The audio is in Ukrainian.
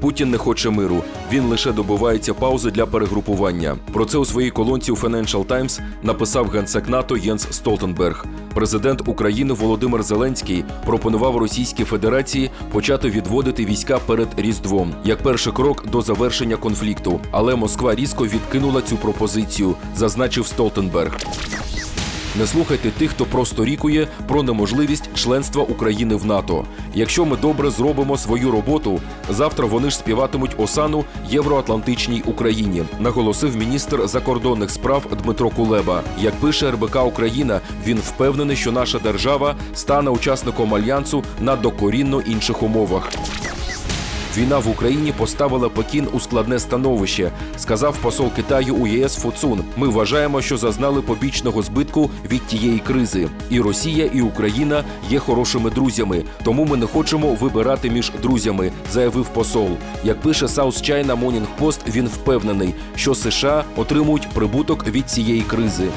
Путін не хоче миру. Він лише добивається паузи для перегрупування. Про це у своїй колонці у Financial Times написав генсек НАТО Єнс Столтенберг. Президент України Володимир Зеленський пропонував Російській Федерації почати відводити війська перед Різдвом як перший крок до завершення конфлікту. Але Москва різко відкинула цю пропозицію, зазначив Столтенберг. Не слухайте тих, хто просто рікує про неможливість членства України в НАТО. Якщо ми добре зробимо свою роботу, завтра вони ж співатимуть осану євроатлантичній Україні, наголосив міністр закордонних справ Дмитро Кулеба. Як пише РБК Україна, він впевнений, що наша держава стане учасником альянсу на докорінно інших умовах. Війна в Україні поставила Пекін у складне становище, сказав посол Китаю у ЄС Фуцун. Ми вважаємо, що зазнали побічного збитку від тієї кризи. І Росія, і Україна є хорошими друзями, тому ми не хочемо вибирати між друзями, заявив посол. Як пише South China Morning Post, він впевнений, що США отримують прибуток від цієї кризи.